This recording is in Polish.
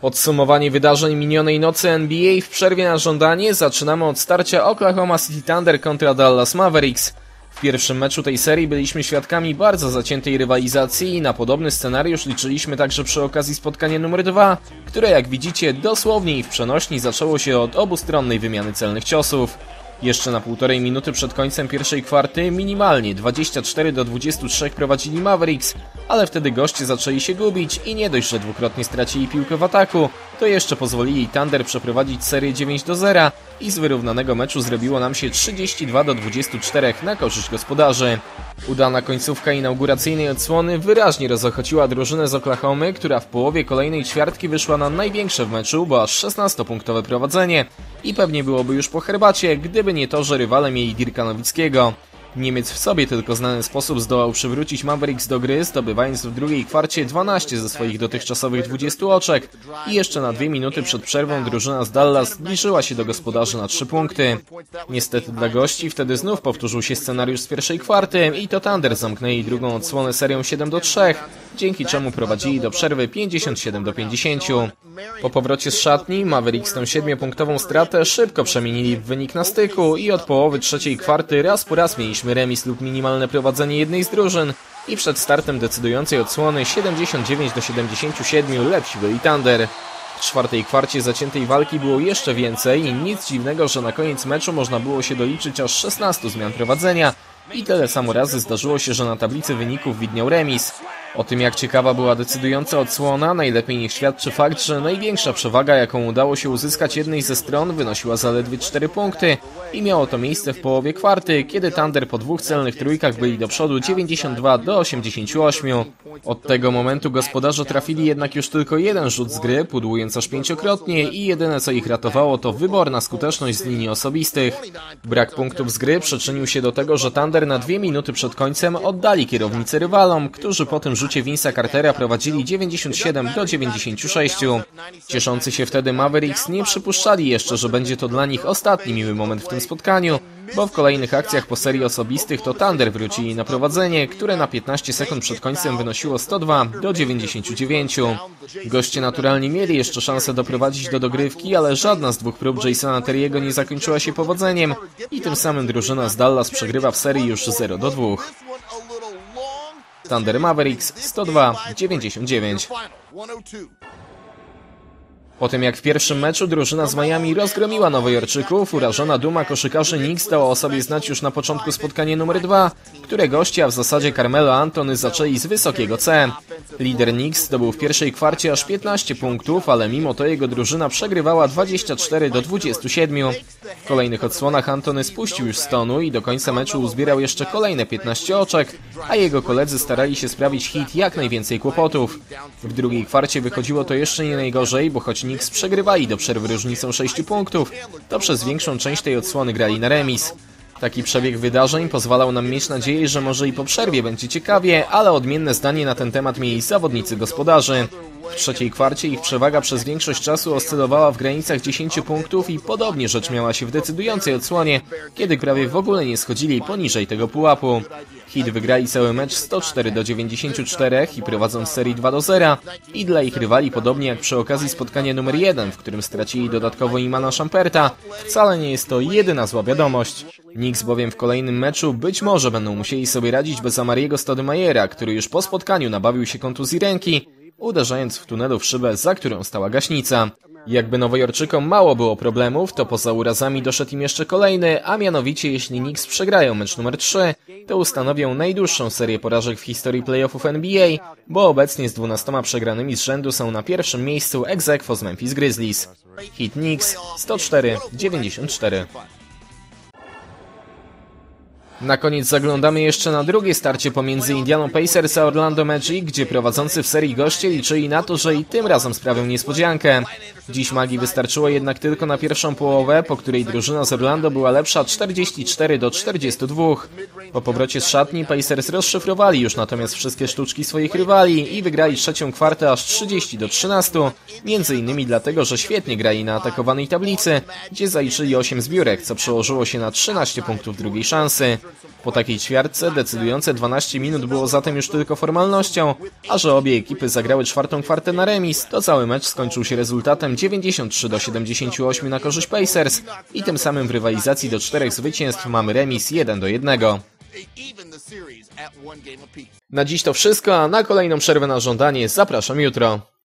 Podsumowanie wydarzeń minionej nocy NBA w przerwie na żądanie zaczynamy od starcia Oklahoma City Thunder kontra Dallas Mavericks. W pierwszym meczu tej serii byliśmy świadkami bardzo zaciętej rywalizacji i na podobny scenariusz liczyliśmy także przy okazji spotkania numer 2, które jak widzicie dosłownie i w przenośni zaczęło się od obustronnej wymiany celnych ciosów. Jeszcze na półtorej minuty przed końcem pierwszej kwarty minimalnie 24 do 23 prowadzili Mavericks, ale wtedy goście zaczęli się gubić i nie dość, że dwukrotnie stracili piłkę w ataku, to jeszcze pozwolili Thunder przeprowadzić serię 9 do 0 i z wyrównanego meczu zrobiło nam się 32 do 24 na korzyść gospodarzy. Udana końcówka inauguracyjnej odsłony wyraźnie rozochociła drużynę z Oklahomy, która w połowie kolejnej ćwiartki wyszła na największe w meczu, bo aż 16-punktowe prowadzenie i pewnie byłoby już po herbacie, gdyby nie to, że rywale mieli Dirka Nowickiego. Niemiec w sobie tylko znany sposób zdołał przywrócić Mavericks do gry, zdobywając w drugiej kwarcie 12 ze swoich dotychczasowych 20 oczek i jeszcze na dwie minuty przed przerwą drużyna z Dallas zbliżyła się do gospodarzy na 3 punkty. Niestety dla gości wtedy znów powtórzył się scenariusz z pierwszej kwarty i to Thunder zamknęli drugą odsłonę serią 7 do 3, dzięki czemu prowadzili do przerwy 57 do 50. Po powrocie z szatni Mavericks tę 7-punktową stratę szybko przemienili w wynik na styku i od połowy trzeciej kwarty raz po raz mieliśmy remis lub minimalne prowadzenie jednej z drużyn i przed startem decydującej odsłony 79 do 77 lepsi byli Thunder. W czwartej kwarcie zaciętej walki było jeszcze więcej i nic dziwnego, że na koniec meczu można było się doliczyć aż 16 zmian prowadzenia i tyle samo razy zdarzyło się, że na tablicy wyników widniał remis. O tym jak ciekawa była decydująca odsłona, najlepiej niech świadczy fakt, że największa przewaga jaką udało się uzyskać jednej ze stron wynosiła zaledwie 4 punkty i miało to miejsce w połowie kwarty, kiedy Thunder po dwóch celnych trójkach byli do przodu 92 do 88. Od tego momentu gospodarze trafili jednak już tylko jeden rzut z gry, pudłując aż pięciokrotnie i jedyne co ich ratowało to wyborna skuteczność z linii osobistych. Brak punktów z gry przyczynił się do tego, że Thunder na dwie minuty przed końcem oddali kierownicę rywalom, którzy po tym rzucie Vince'a Cartera prowadzili 97 do 96. Cieszący się wtedy Mavericks nie przypuszczali jeszcze, że będzie to dla nich ostatni miły moment w tym spotkaniu, bo w kolejnych akcjach po serii osobistych to Thunder wrócili na prowadzenie, które na 15 sekund przed końcem wynosiło 102 do 99. Goście naturalnie mieli jeszcze szansę doprowadzić do dogrywki, ale żadna z dwóch prób Jasona Terry'ego nie zakończyła się powodzeniem i tym samym drużyna z Dallas przegrywa w serii już 0 do 2. Thunder Mavericks 102-99. Po tym jak w pierwszym meczu drużyna z Miami rozgromiła Nowojorczyków, urażona duma koszykarzy Knicks dała o sobie znać już na początku spotkania numer 2, które goście, a w zasadzie Carmelo Antony zaczęli z wysokiego C. Lider Knicks zdobył w pierwszej kwarcie aż 15 punktów, ale mimo to jego drużyna przegrywała 24 do 27. W kolejnych odsłonach Antony spuścił już stonu i do końca meczu uzbierał jeszcze kolejne 15 oczek, a jego koledzy starali się sprawić hit jak najwięcej kłopotów. W drugiej kwarcie wychodziło to jeszcze nie najgorzej, bo choć Knicks przegrywali do przerwy różnicą 6 punktów, to przez większą część tej odsłony grali na remis. Taki przebieg wydarzeń pozwalał nam mieć nadzieję, że może i po przerwie będzie ciekawie, ale odmienne zdanie na ten temat mieli zawodnicy gospodarzy. W trzeciej kwarcie ich przewaga przez większość czasu oscylowała w granicach 10 punktów i podobnie rzecz miała się w decydującej odsłonie, kiedy prawie w ogóle nie schodzili poniżej tego pułapu. Hit wygrali cały mecz 104 do 94 i prowadzą w serii 2 do 0 i dla ich rywali podobnie jak przy okazji spotkania numer 1, w którym stracili dodatkowo Imana Szamperta, wcale nie jest to jedyna zła wiadomość. Knicks bowiem w kolejnym meczu być może będą musieli sobie radzić bez Amariego Stodymajera, który już po spotkaniu nabawił się kontuzji ręki, uderzając w tunelu w szybę, za którą stała gaśnica. Jakby Nowojorczykom mało było problemów, to poza urazami doszedł im jeszcze kolejny, a mianowicie jeśli Knicks przegrają mecz numer 3, to ustanowią najdłuższą serię porażek w historii playoffów NBA, bo obecnie z 12 przegranymi z rzędu są na pierwszym miejscu ex z Memphis Grizzlies. Hit Knicks 104-94. Na koniec zaglądamy jeszcze na drugie starcie pomiędzy Indianą Pacers a Orlando Magic, gdzie prowadzący w serii goście liczyli na to, że i tym razem sprawią niespodziankę. Dziś magii wystarczyło jednak tylko na pierwszą połowę, po której drużyna z Orlando była lepsza 44 do 42. Po powrocie z szatni Pacers rozszyfrowali już natomiast wszystkie sztuczki swoich rywali i wygrali trzecią kwartę aż 30 do 13, między innymi dlatego, że świetnie grali na atakowanej tablicy, gdzie zaliczyli 8 zbiórek, co przełożyło się na 13 punktów drugiej szansy. Po takiej ćwiartce decydujące 12 minut było zatem już tylko formalnością, a że obie ekipy zagrały czwartą kwartę na remis, to cały mecz skończył się rezultatem 93 do 78 na korzyść Pacers i tym samym w rywalizacji do czterech zwycięstw mamy remis 1 do 1. even the series at one game apiece. Na dziś to wszystko, a na kolejną przerwę na żądanie zapraszam jutro.